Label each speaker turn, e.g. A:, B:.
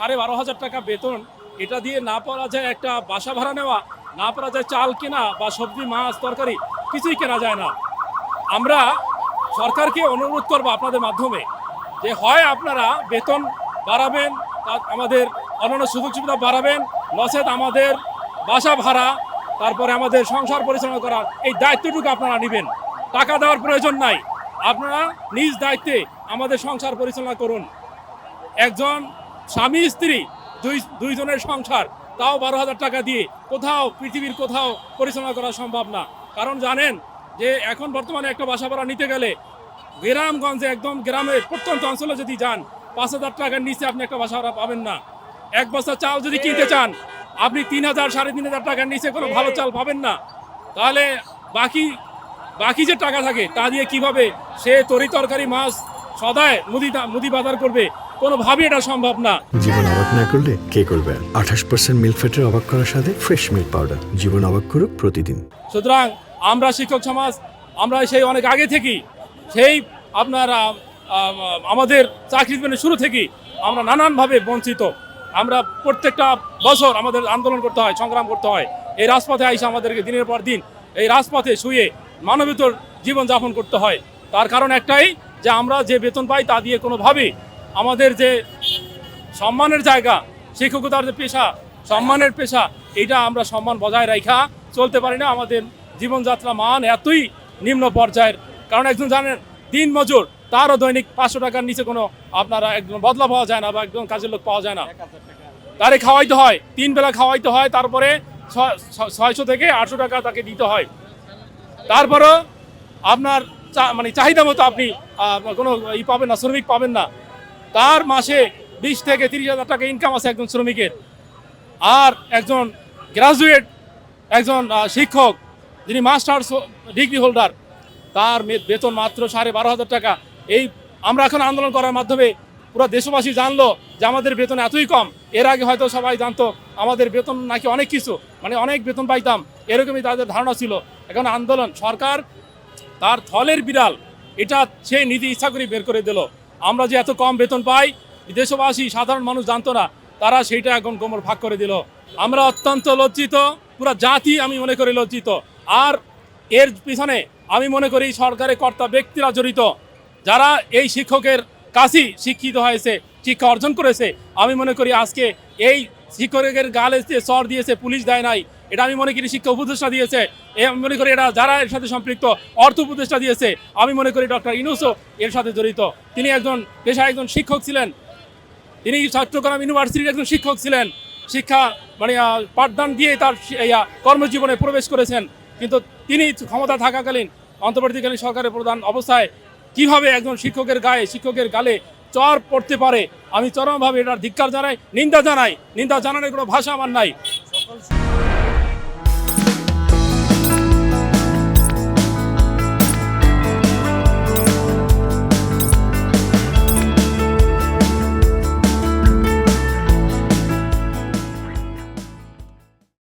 A: সাড়ে বারো হাজার টাকা বেতন। এটা দিয়ে না পারা যায় একটা বাসা ভাড়া নেওয়া, না পারা যায় চাল কেনা বা সবজি, মাছ, তরকারি, কিছুই কেনা যায় না। আমরা সরকারকে অনুরোধ করব আপনাদের মাধ্যমে যে হয় আপনারা বেতন বাড়াবেন আমাদের অন্যান্য সুযোগ সুবিধা বাড়াবেন, নচেত আমাদের বাসা ভাড়া, তারপরে আমাদের সংসার পরিচালনা করার এই দায়িত্বটুকু আপনারা নেবেন। টাকা দেওয়ার প্রয়োজন নাই। আপনারা নিজ দায়িত্বে আমাদের সংসার পরিচালনা করুন। একজন স্বামী, স্ত্রী, দুই, দুইজনের সংসার, তাও বারো হাজার টাকা দিয়ে কোথাও পৃথিবীর কোথাও পরিচালনা করা সম্ভব না। কারণ জানেন যে এখন বর্তমানে একটা বাসা ভাড়া নিতে গেলে গ্রামগঞ্জে একদম গ্রামের প্রত্যন্ত অঞ্চলে যদি যান, পাঁচ হাজার টাকার নিচে আপনি একটা বাসা ভাড়া পাবেন না। এক বস্তা চাল যদি কিনতে চান, আপনি তিন হাজার, সাড়ে তিন হাজার টাকার নিচে কোনো ভালো চাল পাবেন না। তাহলে বাকি বাকি যে টাকা থাকে, তা দিয়ে কীভাবে সে তরি তরকারি মাছ সদায় মুদি মুদি বাজার করবে? কোনোভাবেই এটা সম্ভব না।
B: জীবন অবাক না করলে কে করবে? আঠাশ পার্সেন্ট মিল্ক ফ্যাটের অবাক করার সাথে ফ্রেশ মিল্ক পাউডার জীবন অবাক করুক প্রতিদিন।
A: সুতরাং আমরা শিক্ষক সমাজ আমরা সেই অনেক আগে থেকেই সেই আপনার আমাদের চাকরি জীবনের শুরু থেকেই আমরা নানানভাবে বঞ্চিত। আমরা প্রত্যেকটা বছর আমাদের আন্দোলন করতে হয় সংগ্রাম করতে হয়। এই রাজপথে আইসে আমাদেরকে দিনের পর দিন এই রাজপথে শুয়ে মানবেতর জীবনযাপন করতে হয়। তার কারণ একটাই যে আমরা যে বেতন পাই তা দিয়ে কোনোভাবেই আমাদের যে সম্মানের জায়গা, শিক্ষকতার যে পেশা, সম্মানের পেশা, এটা আমরা সম্মান বজায় রাখা চলতে পারি না। আমাদের জীবনযাত্রা মান এতই নিম্ন পর্যায়ের। কারণ একজন জানেন, দিন মজুর, তারও দৈনিক পাঁচশো টাকার নিচে কোনো আপনারা একজন বদলা পাওয়া যায় না বা একজন কাজের লোক পাওয়া যায় না। তারে খাওয়াইতে হয়, তিন বেলা খাওয়াইতে হয়, তারপরে ছয়- ছয়- ছয়শো থেকে আটশো টাকা তাকে দিতে হয়। তারপরও আপনার মানে চাহিদা মতো আপনি কোনো ই পাবেন না, শ্রমিক পাবেন না। তার মাসে বিশ থেকে তিরিশ হাজার টাকা ইনকাম আছে একজন শ্রমিকের। আর একজন গ্রাজুয়েট একজন শিক্ষক, যিনি মাস্টার্স ডিগ্রি হোল্ডার তার বেতন মাত্র সাড়ে বারো হাজার টাকা। এই আমরা এখন আন্দোলন করার মাধ্যমে পুরো দেশবাসী জানলো যে আমাদের বেতন এতই কম। এর আগে হয়তো সবাই জানতো, আমাদের বেতন নাকি অনেক কিছু মানে অনেক বেতন পাইতাম, এরকমই তাদের ধারণা ছিল। এখন আন্দোলন, সরকার তার থলের বিড়াল, এটা সে নিজে ইচ্ছা করে বের করে দিল। আমরা যে এত কম বেতন পাই দেশবাসী, সাধারণ মানুষ জানতো না, তারা সেইটা এখন কোমর ভাগ করে দিল। আমরা অত্যন্ত লজ্জিত, পুরো জাতি আমি মনে করি লজ্জিত। আর এর পিছনে আমি মনে করি সরকারের কর্তা ব্যক্তিরা জড়িত, যারা এই শিক্ষকের কাছেই শিক্ষিত হয়েছে, শিক্ষা অর্জন করেছে। আমি মনে করি আজকে এই শিক্ষকের গালে চর দিয়েছে, পুলিশ দেয় নাই। এটা আমি মনে করি শিক্ষা উপদেষ্টা দিয়েছে। এ আমি মনে করি এটা যারা এর সাথে সম্পৃক্ত, অর্থ উপদেষ্টা দিয়েছে, আমি মনে করি ডক্টর ইনুসও এর সাথে জড়িত। তিনি একজন, পেশায় একজন শিক্ষক ছিলেন। তিনি চট্টগ্রাম ইউনিভার্সিটির একজন শিক্ষক ছিলেন। শিক্ষা মানে পাঠদান দিয়ে তার কর্মজীবনে প্রবেশ করেছেন। কিন্তু তিনি ক্ষমতা থাকাকালীন, অন্তর্বর্তীকালীন সরকারের প্রধান অবস্থায় কীভাবে একজন শিক্ষকের গায়ে, শিক্ষকের গালে চর পড়তে পারে। আমি চরমভাবে এটার ধিক্কার জানাই, নিন্দা জানাই। নিন্দা জানানোর কোনো ভাষা আমার নাই।